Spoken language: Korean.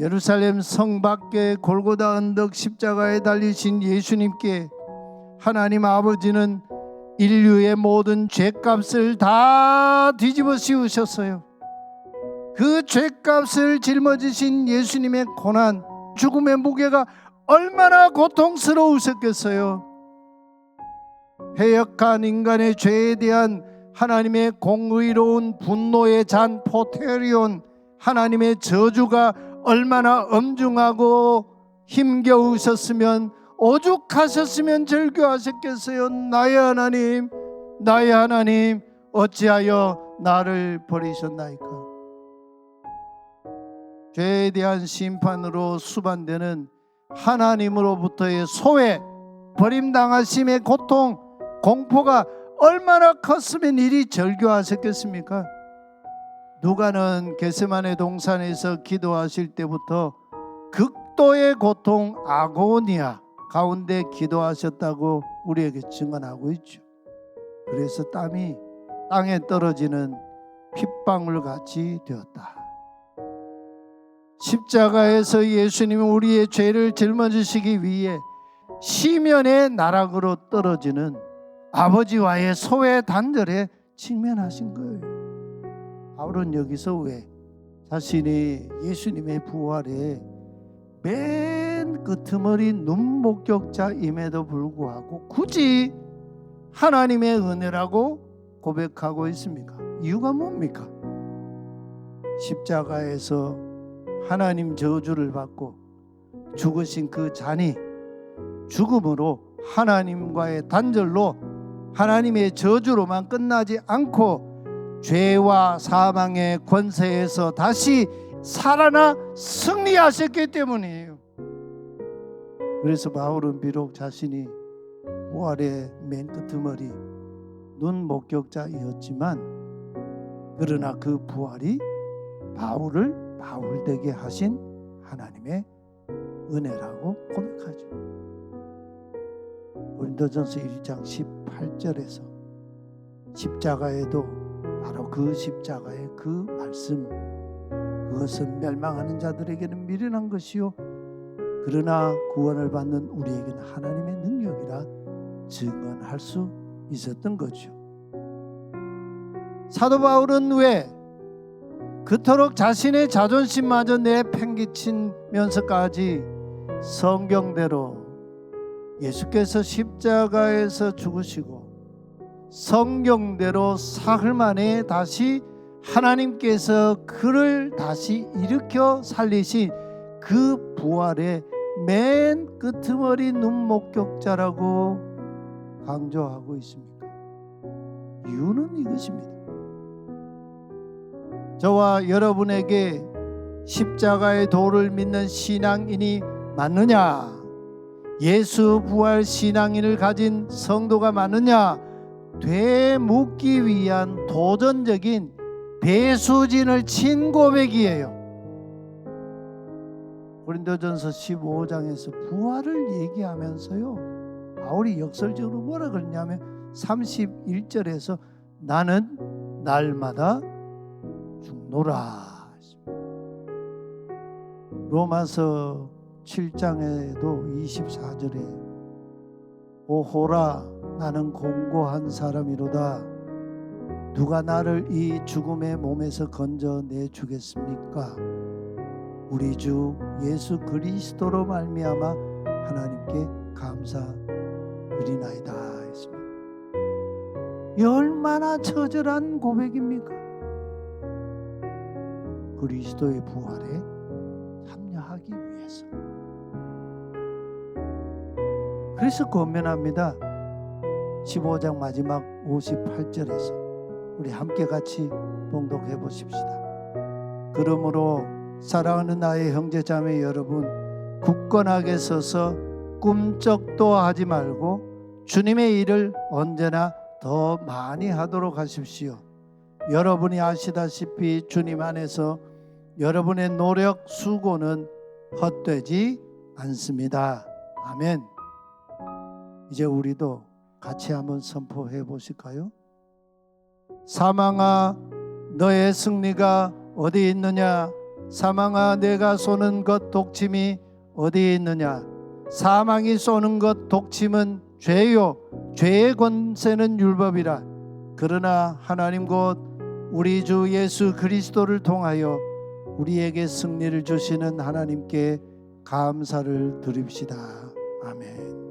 예루살렘 성 밖에 골고다 언덕 십자가에 달리신 예수님께 하나님 아버지는 인류의 모든 죄값을 다 뒤집어 씌우셨어요. 그 죄값을 짊어지신 예수님의 고난, 죽음의 무게가 얼마나 고통스러우셨겠어요. 해역한 인간의 죄에 대한 하나님의 공의로운 분노의 잔 포테리온 하나님의 저주가 얼마나 엄중하고 힘겨우셨으면 오죽하셨으면 절규하셨겠어요. 나의 하나님, 나의 하나님, 어찌하여 나를 버리셨나이까? 죄에 대한 심판으로 수반되는 하나님으로부터의 소외, 버림당하심의 고통, 공포가 얼마나 컸으면 이리 절규하셨겠습니까? 누가는 게세만의 동산에서 기도하실 때부터 극도의 고통 아고니아 가운데 기도하셨다고 우리에게 증언하고 있죠. 그래서 땀이 땅에 떨어지는 핏방울 같이 되었다. 십자가에서 예수님은 우리의 죄를 짊어지시기 위해 시면의 나락으로 떨어지는 아버지와의 소외 단절에 직면하신 거예요. 바울은 여기서 왜 자신이 예수님의 부활에 맨 끄트머리 눈 목격자임에도 불구하고 굳이 하나님의 은혜라고 고백하고 있습니까? 이유가 뭡니까? 십자가에서 하나님 저주를 받고 죽으신 그 잔이 죽음으로 하나님과의 단절로 하나님의 저주로만 끝나지 않고 죄와 사망의 권세에서 다시 살아나 승리하셨기 때문이에요. 그래서 바울은 비록 자신이 부활의 맨 끄트머리 눈 목격자이었지만 그러나 그 부활이 바울을 바울되게 하신 하나님의 은혜라고 고백하죠. 고린도전서 1장 18절에서 십자가에도 바로 그 십자가의 그 말씀 그것은 멸망하는 자들에게는 미련한 것이요 그러나 구원을 받는 우리에게는 하나님의 능력이라 증언할 수 있었던 거죠. 사도 바울은 왜 그토록 자신의 자존심마저 내팽개치면서까지 성경대로 예수께서 십자가에서 죽으시고 성경대로 사흘 만에 다시 하나님께서 그를 다시 일으켜 살리신 그 부활의 맨 끄트머리 눈목격자라고 강조하고 있습니까? 이유는 이것입니다. 저와 여러분에게 십자가의 도를 믿는 신앙인이 맞느냐? 예수 부활 신앙인을 가진 성도가 많으냐? 되묻기 위한 도전적인 배수진을 친 고백이에요. 고린도전서 15장에서 부활을 얘기하면서요. 바울이 역설적으로 뭐라 그러냐면 31절에서 나는 날마다 죽노라. 로마서 7장에도 24절에 오호라 나는 공고한 사람이로다 누가 나를 이 죽음의 몸에서 건져내 주겠습니까? 우리 주 예수 그리스도로 말미암아 하나님께 감사드리나이다 했습니다. 이 얼마나 처절한 고백입니까? 그리스도의 부활에 참여하기 위해서. 그래서 권면합니다. 15장 마지막 58절에서 우리 함께 같이 봉독해 보십시다. 그러므로 사랑하는 나의 형제 자매 여러분 굳건하게 서서 꿈쩍도 하지 말고 주님의 일을 언제나 더 많이 하도록 하십시오. 여러분이 아시다시피 주님 안에서 여러분의 노력 수고는 헛되지 않습니다. 아멘. 이제 우리도 같이 한번 선포해 보실까요? 사망아 너의 승리가 어디 있느냐 사망아 내가 쏘는 것 독침이 어디에 있느냐 사망이 쏘는 것 독침은 죄요 죄의 권세는 율법이라 그러나 하나님 곧 우리 주 예수 그리스도를 통하여 우리에게 승리를 주시는 하나님께 감사를 드립시다. 아멘.